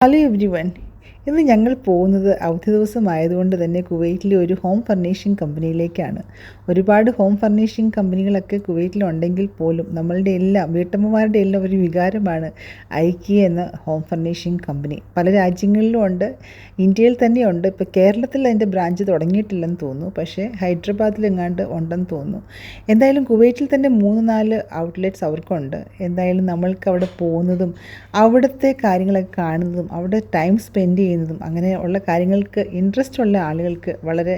Hello everyone ഇന്ന് ഞങ്ങൾ പോകുന്നത് അവധി ദിവസമായതുകൊണ്ട് തന്നെ കുവൈറ്റിലെ ഒരു ഹോം ഫർണിഷിംഗ് കമ്പനിയിലേക്കാണ് ഒരുപാട് ഹോം ഫർണിഷിംഗ് കമ്പനികളൊക്കെ കുവൈറ്റിലുണ്ടെങ്കിൽ പോലും നമ്മളുടെ എല്ലാം വീട്ടമ്മമാരുടെ എല്ലാം ഒരു വികാരമാണ് ഐക്കിയ എന്ന ഹോം ഫർണിഷിംഗ് കമ്പനി പല രാജ്യങ്ങളിലും ഉണ്ട് ഇന്ത്യയിൽ തന്നെയുണ്ട് ഇപ്പോൾ കേരളത്തിൽ അതിന്റെ ബ്രാഞ്ച് തുടങ്ങിയിട്ടില്ലെന്ന് തോന്നുന്നു. പക്ഷേ ഹൈദരാബാദിലെങ്ങാണ്ട് ഉണ്ടെന്ന് തോന്നുന്നു. എന്തായാലും കുവൈറ്റിൽ തന്നെ മൂന്ന് നാല് ഔട്ട്ലെറ്റ്സ് അവർക്കുണ്ട്. എന്തായാലും നമ്മൾക്ക് അവിടെ പോകുന്നതും അവിടുത്തെ കാര്യങ്ങളൊക്കെ കാണുന്നതും അവിടെ ടൈം സ്പെൻഡ് ചെയ്യുന്നതും അങ്ങനെ ഉള്ള കാര്യങ്ങൾക്ക് ഇൻട്രസ്റ്റ് ഉള്ള ആളുകൾക്ക് വളരെ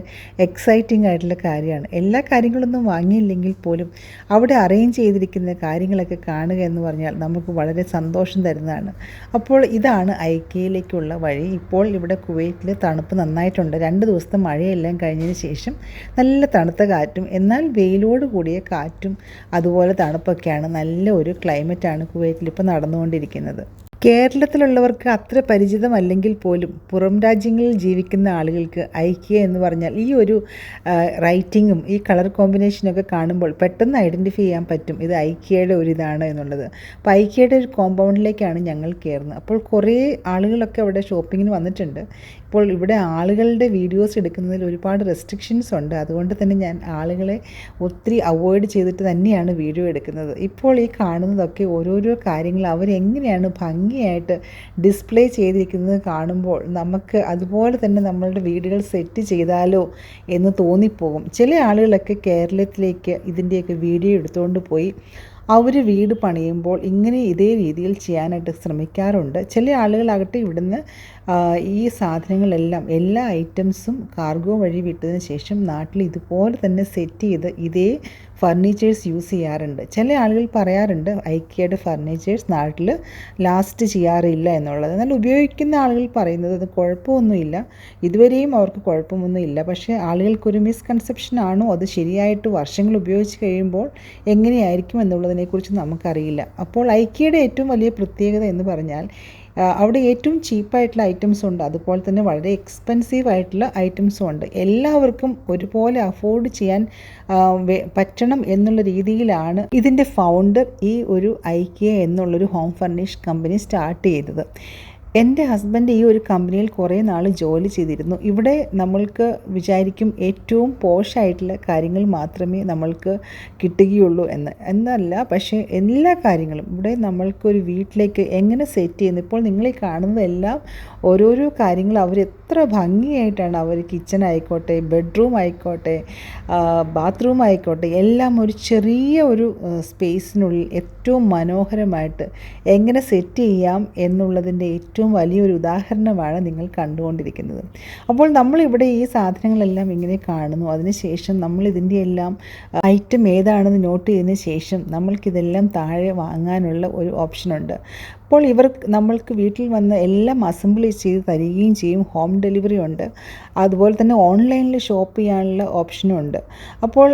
എക്സൈറ്റിംഗ് ആയിട്ടുള്ള കാര്യമാണ്. എല്ലാ കാര്യങ്ങളൊന്നും വാങ്ങിയില്ലെങ്കിൽ പോലും അവിടെ അറേഞ്ച് ചെയ്തിരിക്കുന്ന കാര്യങ്ങളൊക്കെ കാണുക എന്ന് പറഞ്ഞാൽ നമുക്ക് വളരെ സന്തോഷം തരുന്നതാണ്. അപ്പോൾ ഇതാണ് ഐക്യയിലേക്കുള്ള വഴി. ഇപ്പോൾ ഇവിടെ കുവൈറ്റിൽ തണുപ്പ് നന്നായിട്ടുണ്ട്. രണ്ട് ദിവസത്തെ മഴയെല്ലാം കഴിഞ്ഞതിന് ശേഷം നല്ല തണുത്ത കാറ്റും എന്നാൽ വെയിലോട് കൂടിയ കാറ്റും അതുപോലെ തണുപ്പൊക്കെയാണ്. നല്ല ഒരു ക്ലൈമറ്റാണ് കുവൈറ്റിൽ ഇപ്പോൾ നടന്നുകൊണ്ടിരിക്കുന്നത്. കേരളത്തിലുള്ളവർക്ക് അത്ര പരിചിതമല്ലെങ്കിൽ പോലും പുറം രാജ്യങ്ങളിൽ ജീവിക്കുന്ന ആളുകൾക്ക് ഐക്യ എന്ന് പറഞ്ഞാൽ ഈ ഒരു റൈറ്റിങ്ങും ഈ കളർ കോമ്പിനേഷനൊക്കെ കാണുമ്പോൾ പെട്ടെന്ന് ഐഡന്റിഫൈ ചെയ്യാൻ പറ്റും ഇത് ഐക്യയുടെ ഒരു ഇതാണ് എന്നുള്ളത്. അപ്പോൾ ഐക്യയുടെ ഒരു കോമ്പൗണ്ടിലേക്കാണ് ഞങ്ങൾ കയറുന്നത്. അപ്പോൾ കുറേ ആളുകളൊക്കെ അവിടെ ഷോപ്പിങ്ങിന് വന്നിട്ടുണ്ട്. ഇപ്പോൾ ഇവിടെ ആളുകളുടെ വീഡിയോസ് എടുക്കുന്നതിൽ ഒരുപാട് റെസ്ട്രിക്ഷൻസ് ഉണ്ട്. അതുകൊണ്ട് തന്നെ ഞാൻ ആളുകളെ ഒത്തിരി അവോയ്ഡ് ചെയ്തിട്ട് തന്നെയാണ് വീഡിയോ എടുക്കുന്നത്. ഇപ്പോൾ ഈ കാണുന്നതൊക്കെ ഓരോരോ കാര്യങ്ങൾ അവരെങ്ങനെയാണ് ഭംഗിയായിട്ട് ഡിസ്പ്ലേ ചെയ്തിരിക്കുന്നത് കാണുമ്പോൾ നമുക്ക് അതുപോലെ തന്നെ നമ്മളുടെ വീടുകൾ സെറ്റ് ചെയ്താലോ എന്ന് തോന്നിപ്പോകും. ചില ആളുകളൊക്കെ കേരളത്തിലേക്ക് ഇതിന്റെയൊക്കെ വീഡിയോ എടുത്തുകൊണ്ട് പോയി. അവർ വീട് പണിയുമ്പോൾ ഇങ്ങനെ ഇതേ രീതിയിൽ ചെയ്യാനായിട്ട് ശ്രമിക്കാറുണ്ട്. ചില ആളുകളാകട്ടെ ഇവിടുന്ന് ഈ സാധനങ്ങളെല്ലാം എല്ലാ ഐറ്റംസും കാർഗോ വഴി വിട്ടതിന് ശേഷം നാട്ടിൽ ഇതുപോലെ തന്നെ സെറ്റ് ചെയ്ത് ഇതേ ഫർണിച്ചേഴ്സ് യൂസ് ചെയ്യാറുണ്ട്. ചില ആളുകൾ പറയാറുണ്ട് ഐക്യയുടെ ഫർണിച്ചേഴ്സ് നാട്ടിൽ ലാസ്റ്റ് ചെയ്യാറില്ല എന്നുള്ളത്. എന്നാൽ ഉപയോഗിക്കുന്ന ആളുകൾ പറയുന്നത് അത് കുഴപ്പമൊന്നുമില്ല. ഇതുവരെയും അവർക്ക് കുഴപ്പമൊന്നുമില്ല. പക്ഷേ ആളുകൾക്കൊരു മിസ്കൺസെപ്ഷൻ ആണോ? അത് ശരിയായിട്ട് വർഷങ്ങൾ ഉപയോഗിച്ച് കഴിയുമ്പോൾ എങ്ങനെയായിരിക്കും എന്നുള്ളതിനെക്കുറിച്ച് നമുക്കറിയില്ല. അപ്പോൾ ഐക്യയുടെ ഏറ്റവും വലിയ പ്രത്യേകത എന്ന് പറഞ്ഞാൽ അവിടെ ഏറ്റവും ചീപ്പായിട്ടുള്ള ഐറ്റംസ് ഉണ്ട്. അതുപോലെ തന്നെ വളരെ എക്സ്പെൻസീവ് ആയിട്ടുള്ള ഐറ്റംസും ഉണ്ട്. എല്ലാവർക്കും ഒരുപോലെ അഫോർഡ് ചെയ്യാൻ പറ്റണം എന്നുള്ള രീതിയിലാണ് ഇതിന്റെ ഫൗണ്ടർ ഈ ഒരു ഐക്യ എന്നുള്ളൊരു ഹോം ഫർണിഷ് കമ്പനി സ്റ്റാർട്ട് ചെയ്തത്. എന്റെ ഹസ്ബൻഡ് ഈ ഒരു കമ്പനിയിൽ കുറേ നാൾ ജോലി ചെയ്തിരുന്നു. ഇവിടെ നമ്മൾക്ക് വിചാരിക്കും ഏറ്റവും പോഷായിട്ടുള്ള കാര്യങ്ങൾ മാത്രമേ നമ്മൾക്ക് കിട്ടുകയുള്ളൂ എന്ന്. എന്നല്ല പക്ഷേ എല്ലാ കാര്യങ്ങളും ഇവിടെ നമ്മൾക്കൊരു വീട്ടിലേക്ക് എങ്ങനെ സെറ്റ് ചെയ്യുന്നു? ഇപ്പോൾ നിങ്ങളീ കാണുന്നതെല്ലാം ഓരോരോ കാര്യങ്ങൾ അവർ എത്ര ഭംഗിയായിട്ടാണ് അവർ കിച്ചൺ ആയിക്കോട്ടെ ബെഡ്റൂം ആയിക്കോട്ടെ ബാത്റൂം ആയിക്കോട്ടെ എല്ലാം ഒരു ചെറിയ ഒരു സ്പേസിനുള്ളിൽ ഏറ്റവും മനോഹരമായിട്ട് എങ്ങനെ സെറ്റ് ചെയ്യാം എന്നുള്ളതിന്റെ ഏറ്റവും വലിയൊരു ഉദാഹരണമാണ് നിങ്ങൾ കണ്ടുകൊണ്ടിരിക്കുന്നത്. അപ്പോൾ നമ്മളിവിടെ ഈ സാധനങ്ങളെല്ലാം ഇങ്ങനെ കാണുന്നു. അതിനുശേഷം നമ്മൾ ഇതിന്റെ എല്ലാം ഐറ്റം ഏതാണെന്ന് നോട്ട് ചെയ്തതിന് ശേഷം നമ്മൾക്കിതെല്ലാം താഴെ വാങ്ങാനുള്ള ഒരു ഓപ്ഷനുണ്ട് അപ്പോൾ ഇവർ നമ്മൾക്ക് വീട്ടിൽ വന്ന് എല്ലാം അസംബിൾ ചെയ്ത് തരികയും ചെയ്യും. ഹോം ഡെലിവറി ഉണ്ട്. അതുപോലെ തന്നെ ഓൺലൈനിൽ ഷോപ്പ് ചെയ്യാനുള്ള ഓപ്ഷനും ഉണ്ട്. അപ്പോൾ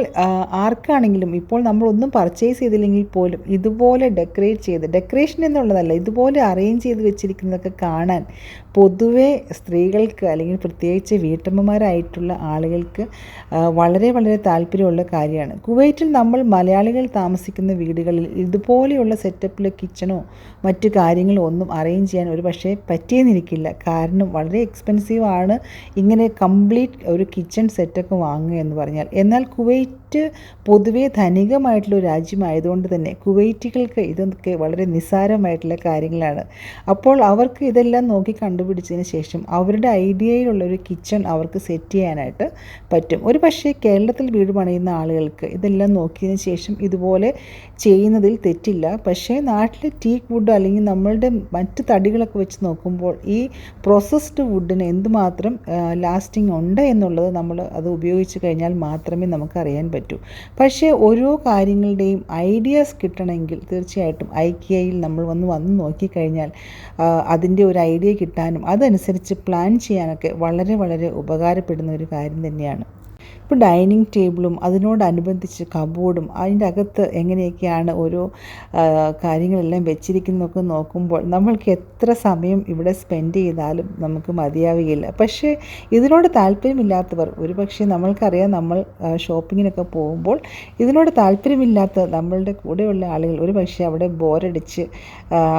ആർക്കാണെങ്കിലും ഇപ്പോൾ നമ്മളൊന്നും പർച്ചേസ് ചെയ്തില്ലെങ്കിൽ പോലും ഇതുപോലെ ഡെക്കറേറ്റ് ചെയ്ത് ഡെക്കറേഷൻ എന്നുള്ളതല്ല ഇതുപോലെ അറേഞ്ച് ചെയ്ത് വെച്ചിരിക്കുന്നതൊക്കെ കാണാൻ പൊതുവെ സ്ത്രീകൾക്ക് അല്ലെങ്കിൽ പ്രത്യേകിച്ച് വീട്ടമ്മമാരായിട്ടുള്ള ആളുകൾക്ക് വളരെ വളരെ താല്പര്യമുള്ള കാര്യമാണ്. കുവൈറ്റിൽ നമ്മൾ മലയാളികൾ താമസിക്കുന്ന വീടുകളിൽ ഇതുപോലെയുള്ള സെറ്റപ്പിൽ കിച്ചണോ മറ്റു കാര്യങ്ങളോ ഒന്നും അറേഞ്ച് ചെയ്യാൻ ഒരു പക്ഷേ പറ്റിയെന്നിരിക്കില്ല. കാരണം വളരെ എക്സ്പെൻസീവാണ് ഇങ്ങനെ കംപ്ലീറ്റ് ഒരു കിച്ചൺ സെറ്റൊക്കെ വാങ്ങുക എന്ന് പറഞ്ഞാൽ. എന്നാൽ കുവൈറ്റ് പൊതുവേ ധനികമായിട്ടുള്ള രാജ്യമായതുകൊണ്ട് തന്നെ കുവൈറ്റുകൾക്ക് ഇതൊക്കെ വളരെ നിസ്സാരമായിട്ടുള്ള കാര്യങ്ങളാണ്. അപ്പോൾ അവർക്ക് ഇതെല്ലാം നോക്കി കണ്ടുപിടിച്ചതിന് ശേഷം അവരുടെ ഐഡിയയിലുള്ള ഒരു കിച്ചൺ അവർക്ക് സെറ്റ് ചെയ്യാനായിട്ട് പറ്റും. ഒരു പക്ഷേ കേരളത്തിൽ വീട് പണിയുന്ന ആളുകൾക്ക് ഇതെല്ലാം നോക്കിയതിന് ശേഷം ഇതുപോലെ ചെയ്യുന്നതിൽ തെറ്റില്ല. പക്ഷേ നാട്ടിലെ ടീക്ക് വുഡ് അല്ലെങ്കിൽ നമ്മളുടെ മറ്റ് തടികളൊക്കെ വെച്ച് നോക്കുമ്പോൾ ഈ പ്രോസസ്ഡ് വുഡിന് എന്തുമാത്രം ലാസ്റ്റിംഗ് ഉണ്ട് എന്നുള്ളത് നമ്മൾ അത് ഉപയോഗിച്ച് കഴിഞ്ഞാൽ മാത്രമേ നമുക്കറിയാൻ പറ്റൂ. പക്ഷേ ഓരോ കാര്യങ്ങളുടെയും ഐഡിയാസ് കിട്ടണമെങ്കിൽ തീർച്ചയായിട്ടും ഐക്യയിൽ നമ്മൾ വന്ന് വന്ന് നോക്കിക്കഴിഞ്ഞാൽ അതിന്റെ ഒരു ഐഡിയ കിട്ടാനും അതനുസരിച്ച് പ്ലാൻ ചെയ്യാനൊക്കെ വളരെ വളരെ ഉപകാരപ്പെടുന്ന ഒരു കാര്യം തന്നെയാണ്. ഇപ്പോൾ ഡൈനിങ് ടേബിളും അതിനോടനുബന്ധിച്ച് കബോർഡും അതിന്റെ അകത്ത് എങ്ങനെയൊക്കെയാണ് ഓരോ കാര്യങ്ങളെല്ലാം വെച്ചിരിക്കുന്നതൊക്കെ നോക്കുമ്പോൾ നമ്മൾക്ക് എത്ര സമയം ഇവിടെ സ്പെൻഡ് ചെയ്താലും നമുക്ക് മതിയാവുകയില്ല. പക്ഷേ ഇതിനോട് താല്പര്യമില്ലാത്തവർ ഒരു പക്ഷേ നമ്മൾക്കറിയാം നമ്മൾ ഷോപ്പിങ്ങിനൊക്കെ പോകുമ്പോൾ ഇതിനോട് താല്പര്യമില്ലാത്ത നമ്മളുടെ കൂടെയുള്ള ആളുകൾ ഒരു പക്ഷേ അവിടെ ബോറടിച്ച്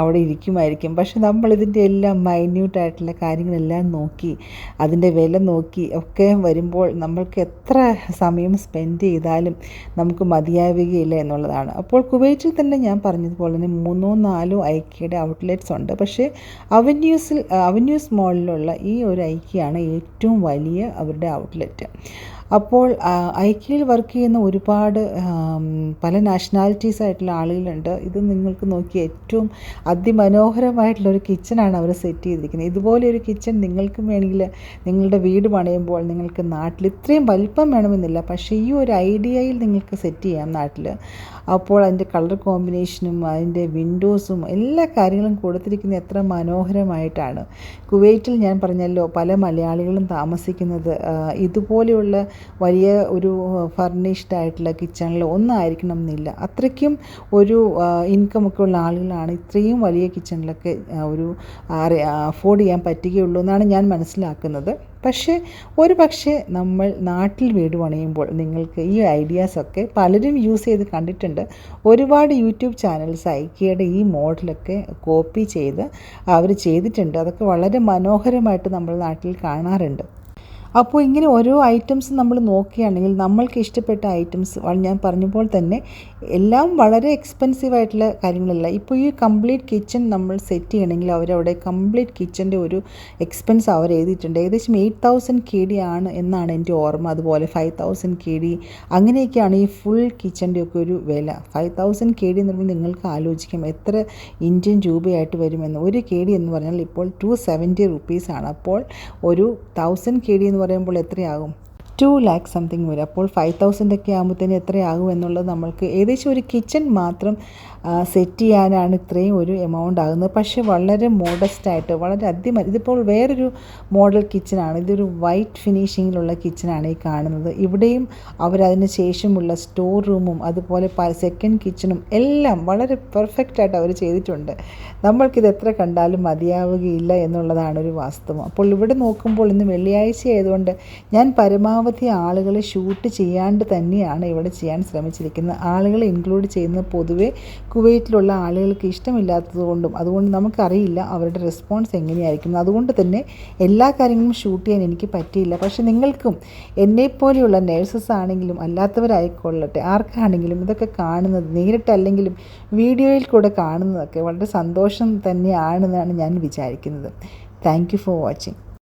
അവിടെ ഇരിക്കുമായിരിക്കും. പക്ഷെ നമ്മൾ ഇതിന്റെ എല്ലാം മൈന്യൂട്ടായിട്ടുള്ള കാര്യങ്ങളെല്ലാം നോക്കി അതിന്റെ വില നോക്കി ഒക്കെ വരുമ്പോൾ നമ്മൾക്ക് എത്ര സമയം സ്പെൻഡ് ചെയ്താലും നമുക്ക് മതിയാവുകയില്ല എന്നുള്ളതാണ്. അപ്പോൾ കുവൈറ്റിൽ തന്നെ ഞാൻ പറഞ്ഞതുപോലെ തന്നെ മൂന്നോ നാലോ ഐക്കിയുടെ ഔട്ട്ലെറ്റ്സ് ഉണ്ട്. പക്ഷേ അവന്യൂസിൽ അവന്യൂസ് മോളിലുള്ള ഈ ഒരു ഐക്കിയാണ് ഏറ്റവും വലിയ അവരുടെ ഔട്ട്ലെറ്റ് അപ്പോൾ ആ, ഐക്യയിൽ വർക്ക് ചെയ്യുന്ന ഒരുപാട് പല നാഷണാലിറ്റീസ് ആയിട്ടുള്ള ആളുകളുണ്ട്. ഇത് നിങ്ങൾക്ക് നോക്കി ഏറ്റവും അതിമനോഹരമായിട്ടുള്ള ഒരു കിച്ചണാണ് അവർ സെറ്റ് ചെയ്തിരിക്കുന്നത്. ഇതുപോലെ ഒരു കിച്ചൺ നിങ്ങൾക്കും വേണമെങ്കിൽ നിങ്ങളുടെ വീട് പണിയുമ്പോൾ നിങ്ങൾക്ക് നാട്ടിൽ ഇത്രയും വലിപ്പം വേണമെന്നില്ല. പക്ഷേ ഈ ഒരു ഐഡിയയിൽ നിങ്ങൾക്ക് സെറ്റ് ചെയ്യാം നാട്ടിൽ. അപ്പോൾ അതിന്റെ കളർ കോമ്പിനേഷനും അതിന്റെ വിൻഡോസും എല്ലാ കാര്യങ്ങളും കൊടുത്തിരിക്കുന്നത് എത്ര മനോഹരമായിട്ടാണ്. കുവൈറ്റിൽ ഞാൻ പറഞ്ഞല്ലോ പല മലയാളികളും താമസിക്കുന്നത് ഇതുപോലെയുള്ള വലിയ ഒരു ഫർണിഷ്ഡ് ആയിട്ടുള്ള കിച്ചണിൽ ഒന്നായിരിക്കണം എന്നില്ല അത്രയ്ക്കും ഒരു ഇൻകമൊക്കെ ഉള്ള ആളുകളാണ് ഇത്രയും വലിയ കിച്ചണിലൊക്കെ ഒരു അഫോർഡ് ചെയ്യാൻ പറ്റുകയുള്ളൂ എന്നാണ് ഞാൻ മനസ്സിലാക്കുന്നത്. പക്ഷേ ഒരു പക്ഷേ നമ്മൾ നാട്ടിൽ വീട് പണിയുമ്പോൾ നിങ്ങൾക്ക് ഈ ഐഡിയാസൊക്കെ പലരും യൂസ് ചെയ്ത് കണ്ടിട്ടുണ്ട്. ഒരുപാട് യൂട്യൂബ് ചാനൽസ് ഐക്കിയുടെ ഈ മോഡലൊക്കെ കോപ്പി ചെയ്ത് അവർ ചെയ്തിട്ടുണ്ട്. അതൊക്കെ വളരെ മനോഹരമായിട്ട് നമ്മൾ നാട്ടിൽ കാണാറുണ്ട്. അപ്പോൾ ഇങ്ങനെ ഓരോ ഐറ്റംസ് നമ്മൾ നോക്കുകയാണെങ്കിൽ നമ്മൾക്ക് ഇഷ്ടപ്പെട്ട ഐറ്റംസ് ഞാൻ പറഞ്ഞപ്പോൾ തന്നെ എല്ലാം വളരെ എക്സ്പെൻസീവ് ആയിട്ടുള്ള കാര്യങ്ങളല്ല. ഇപ്പോൾ ഈ കംപ്ലീറ്റ് കിച്ചൺ നമ്മൾ സെറ്റ് ചെയ്യണമെങ്കിൽ അവരവിടെ കംപ്ലീറ്റ് കിച്ചന്റെ ഒരു എക്സ്പെൻസ് അവർ എഴുതിയിട്ടുണ്ട്. ഏകദേശം എയ്റ്റ് തൗസൻഡ് കെ ഡി ആണ് എന്നാണ് എന്റെ ഓർമ്മ. അതുപോലെ ഫൈവ് തൗസൻഡ് കെ ഡി അങ്ങനെയൊക്കെയാണ് ഈ ഫുൾ കിച്ചന്റെ ഒക്കെ ഒരു വില. ഫൈവ് തൗസൻഡ് കെ ഡി എന്ന് പറയുമ്പോൾ നിങ്ങൾക്ക് ആലോചിക്കാം എത്ര ഇന്ത്യൻ രൂപയായിട്ട് വരുമെന്ന്. ഒരു കെ ഡി എന്ന് പറഞ്ഞാൽ ഇപ്പോൾ ടു സെവന്റി റുപ്പീസാണ് അപ്പോൾ ഒരു തൗസൻഡ് കെ ഡി എന്ന് പറയുമ്പോൾ എത്രയാകും ടു ലാക്ക് സംതിങ് വരും. അപ്പോൾ ഫൈവ് തൗസൻഡ് ഒക്കെ ആകുമ്പോഴത്തേന് എത്രയാകും എന്നുള്ളത് നമ്മൾക്ക് ഏകദേശം ഒരു കിച്ചൺ മാത്രം സെറ്റ് ചെയ്യാനാണ് ഇത്രയും ഒരു എമൗണ്ട് ആകുന്നത്. പക്ഷേ വളരെ മോഡസ്റ്റായിട്ട് വളരെ അധികം ഇതിപ്പോൾ വേറൊരു മോഡൽ കിച്ചണാണ്. ഇതൊരു വൈറ്റ് ഫിനിഷിങ്ങിലുള്ള കിച്ചണാണ് ഈ കാണുന്നത്. ഇവിടെയും അവരതിന് ശേഷമുള്ള സ്റ്റോർ റൂമും അതുപോലെ സെക്കൻഡ് കിച്ചണും എല്ലാം വളരെ പെർഫെക്റ്റായിട്ട് അവർ ചെയ്തിട്ടുണ്ട്. നമ്മൾക്കിത് എത്ര കണ്ടാലും മതിയാവുകയില്ല എന്നുള്ളതാണ് ഒരു വാസ്തവം. അപ്പോൾ ഇവിടെ നോക്കുമ്പോൾ ഇന്ന് വെള്ളിയാഴ്ച ആയതുകൊണ്ട് ഞാൻ പരമാവധി ആളുകളെ ഷൂട്ട് ചെയ്യാണ്ട് തന്നെയാണ് ഇവിടെ ചെയ്യാൻ ശ്രമിച്ചിരിക്കുന്നത്. ആളുകളെ ഇൻക്ലൂഡ് ചെയ്യുന്നത് പൊതുവെ കുവൈറ്റിലുള്ള ആളുകൾക്ക് ഇഷ്ടമില്ലാത്തതുകൊണ്ടും അതുകൊണ്ട് നമുക്കറിയില്ല അവരുടെ റെസ്പോൺസ് എങ്ങനെയായിരിക്കും. അതുകൊണ്ട് തന്നെ എല്ലാ കാര്യങ്ങളും ഷൂട്ട് ചെയ്യാൻ എനിക്ക് പറ്റിയില്ല. പക്ഷേ നിങ്ങൾക്കും എന്നെപ്പോലെയുള്ള നേഴ്സസ് ആണെങ്കിലും അല്ലാത്തവരായിക്കൊള്ളട്ടെ ആർക്കാണെങ്കിലും ഇതൊക്കെ കാണുന്നത് നേരിട്ടല്ലെങ്കിലും വീഡിയോയിൽ കൂടെ കാണുന്നതൊക്കെ വളരെ സന്തോഷം തന്നെയാണെന്നാണ് ഞാൻ വിചാരിക്കുന്നത്. Thank you for watching